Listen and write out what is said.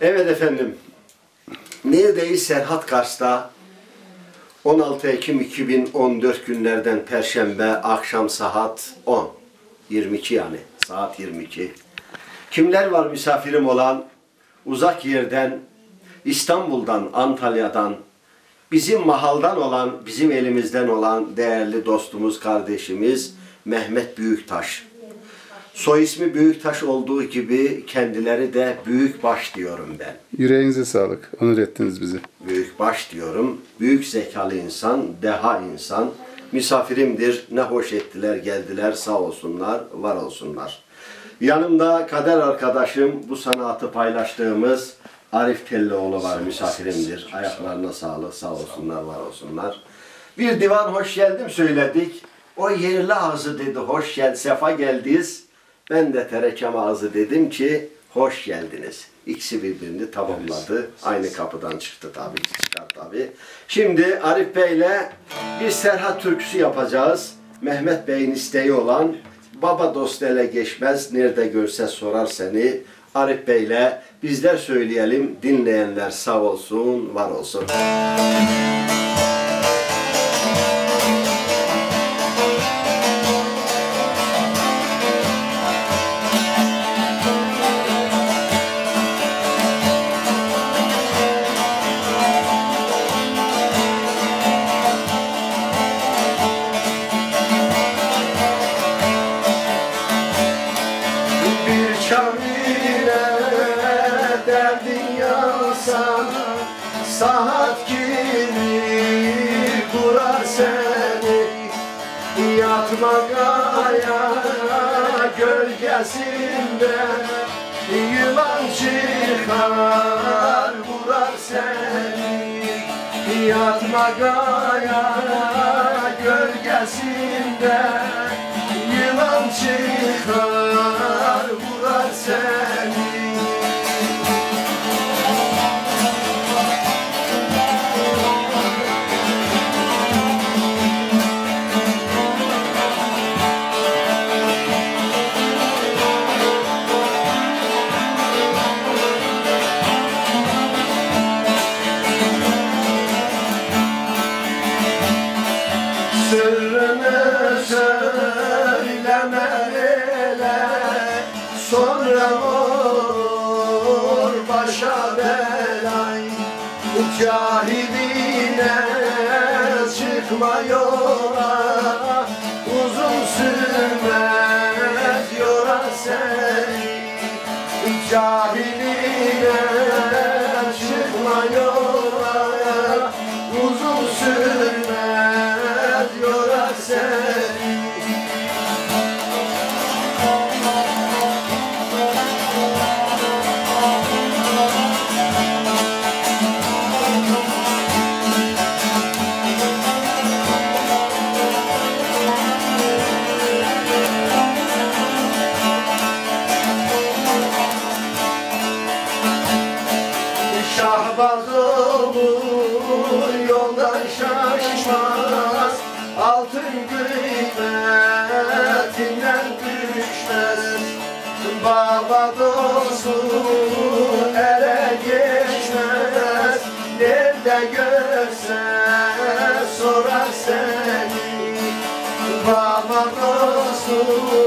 Evet efendim. Neredeyiz Serhat Kars'ta 16 Ekim 2014 günlerden Perşembe akşam saat 10. 22 yani. Saat 22. Kimler var misafirim olan? Uzak yerden, İstanbul'dan, Antalya'dan, bizim mahaldan olan, bizim elimizden olan değerli dostumuz, kardeşimiz Mehmet Büyüktaş. Soy ismi Büyüktaş olduğu gibi kendileri de Büyükbaş diyorum ben. Yüreğinize sağlık. Onur ettiniz bizi. Büyükbaş diyorum. Büyük zekalı insan, deha insan. Misafirimdir. Ne hoş ettiler, geldiler. Sağ olsunlar, var olsunlar. Yanımda kader arkadaşım, bu sanatı paylaştığımız Arif Tellioğlu var misafirimdir. Ayaklarına sağlık, sağ olsunlar, var olsunlar. Bir divan hoş geldim söyledik. O yerli ağzı dedi hoş gel, sefa geldiniz. Ben de terekem ağzı dedim ki hoş geldiniz. İkisi birbirini tamamladı. Aynı kapıdan çıktı tabii, çıkar tabii. Şimdi Arif Bey'le bir Serhat türküsü yapacağız. Mehmet Bey'in isteği olan Baba dost ele geçmez, nerede görse sorar seni. Arif Bey'le bizler söyleyelim, dinleyenler sağ olsun, var olsun. Bir Saat gibi kurar seni? Yatma gaya gölgesinde. Yılan çıkar vurar seni. Yatma gaya gölgesinde Sonra olur başa belay. Cahiline çıkma yola. Uzun sürmez yorar seni. Cahiline Baba dostu ele geçmez. Nerede görse sorar seni. Baba dostum